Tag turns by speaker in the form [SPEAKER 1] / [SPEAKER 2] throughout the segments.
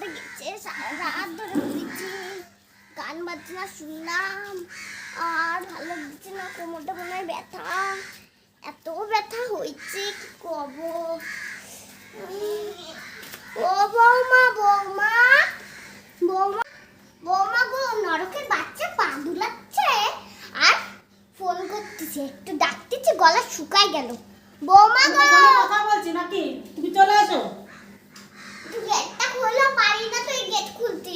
[SPEAKER 1] ঘুমাতে গেছে রাত ধরে ঘুমিয়েছি গান বাজনা শুনলাম আর ভালো লাগছে না কোমরটা মনে হয় ব্যথা এত ব্যথা হয়েছে কি কব ও বৌমা বৌমা বৌমা বৌমা গো নরকের বাচ্চা পা দুলাচ্ছে আর ফোন করতেছে একটু ডাকতেছে গলা শুকায় গেল বৌমা গো
[SPEAKER 2] কথা বলছি নাকি তুমি চলে এসো
[SPEAKER 1] গেটটা খোলো পারি না তো এই গেট খুলতে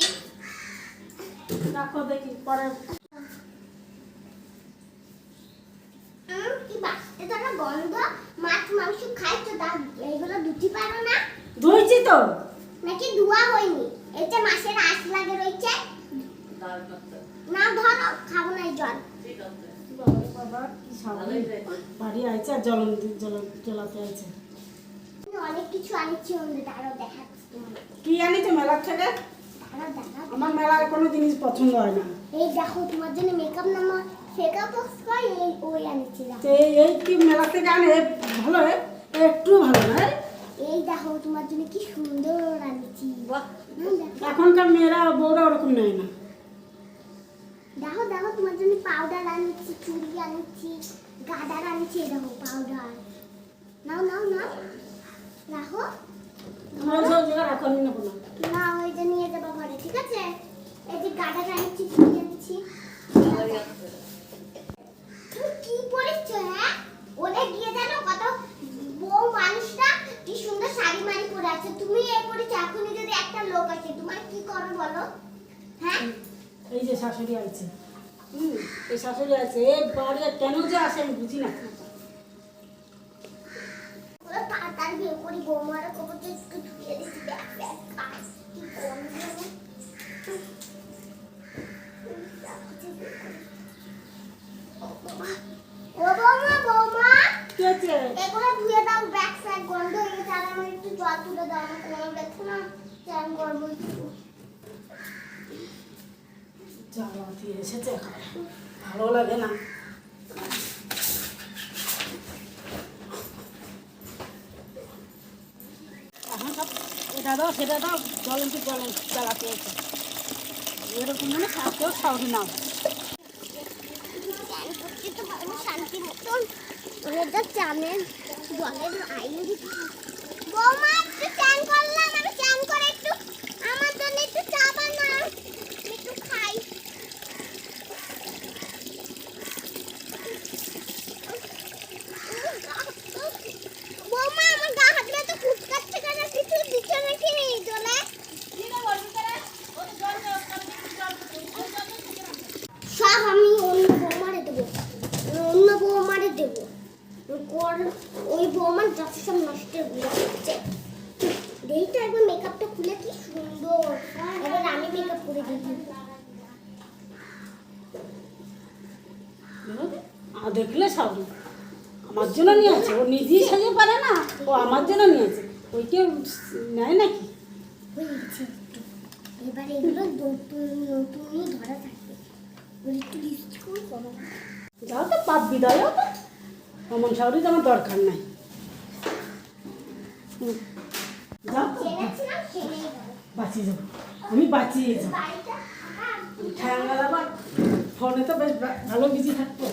[SPEAKER 2] রাখো দেখি পরে
[SPEAKER 1] কি গন্ধ মাছ মাংস খাই তো এগুলো দুটি পারো না?
[SPEAKER 2] ধুইছি তো।
[SPEAKER 1] নাকি ধোয়া হয়নি? এই মাছের আঁশ লাগে রয়েছে। না ধরো খাব না জল।
[SPEAKER 2] বাবা, বাবা কি সাবধান বাড়ি আইছে জল জল জ্বলাতে আইছে।
[SPEAKER 1] অনেক কিছু আনিছি দেখাচ্ছি তোমার
[SPEAKER 2] কি আনিছো মেলার থেকে? আমার মেলায় কোনো জিনিস পছন্দ হয় না।
[SPEAKER 1] এই দেখো তোমার জন্য মেকআপ নামা মেকআপ বক্স কয় এই ওই আনিছি দেখো
[SPEAKER 2] তো এই এই কি মেলা থেকে আনে? ভালো একটু ভালো না
[SPEAKER 1] এই দেখো তোমার জন্য কি সুন্দর আনছি। দেখো।
[SPEAKER 2] এখনকার মেয়েরা বউরা ওরকম নেয় না।
[SPEAKER 1] দেখো দেখো তোমার জন্য পাউডার আনছি চুড়ি আনছি গাডার আনিছি দেখো পাউডার নাও নাও নাও। রাখো।
[SPEAKER 2] রাখো নেব না
[SPEAKER 1] না ওই যে নিয়ে যাব ঘরে ঠিক আছে এই যে গাডার আনিছি চুড়ি আনিছি তুমি কি পরেছো ওলে গিয়ে জানো কত বউ মানুষটা কি সুন্দর শাড়ি মারি পরে আছে তুমি এই পরেছো এখনই যদি একটা লোক আছে তোমার কি করো বলো
[SPEAKER 2] এই যে শাশুড়ি আছে। হুম। এই শাশুড়ি আছে এ বাড়ি কেন যে আসে আমি বুঝি না।
[SPEAKER 1] তাড়াতাড়ি বিয়ে করি বৌমারা কবর একটু ধুয়ে দিছি ব্যাগ ব্যাগ কি গন্ধ
[SPEAKER 2] জ্বালা দিয়ে এসেছে ভালো লাগে না। এখন সব এটা দাও সেটা দাও জলন্তি জল জ্বালাতে আছে এরকম মানে থাকতেও সাহসী না
[SPEAKER 1] চান করতে তো ভালো শান্তি মতন ওরা যা চানেন জলের আইন বৌমা একটু চান করলাম আমি চান করে একটু আমার জন্য একটু চা বানাও একটু খাই বৌমা আমার গা হাত পা তো কুচকাচ্ছে কেন কিছু দিচ্ছে নাকি জলে সব আমি অন্য বৌমারে দেবো অন্য বৌমারে দেবো ওর- ওই বৌমার যত সব নষ্ট হয়ে যাচ্ছে। দেখি তো একবার মেকআপটা খুলে কি সুন্দর। এবার আমি মেকআপ করে দিই।
[SPEAKER 2] আর দেখলে সব আমার জন্য নিয়ে আছে। ও নিজেই সাজে পারে না। ও আমার জন্য নিয়ে আছে। ওইকে নেয় নাকি?
[SPEAKER 1] এবার এগুলো নতুনই ধরা থাকবে। একটু
[SPEAKER 2] যাও তো পাপ বিদায় তো। অমন শাওরি তো আমার দরকার নাই। আমি বাঁচিয়ে যাব। ঠ্যাঙ্গাল ফোনে তো বেশ ভালো বিজি থাকতো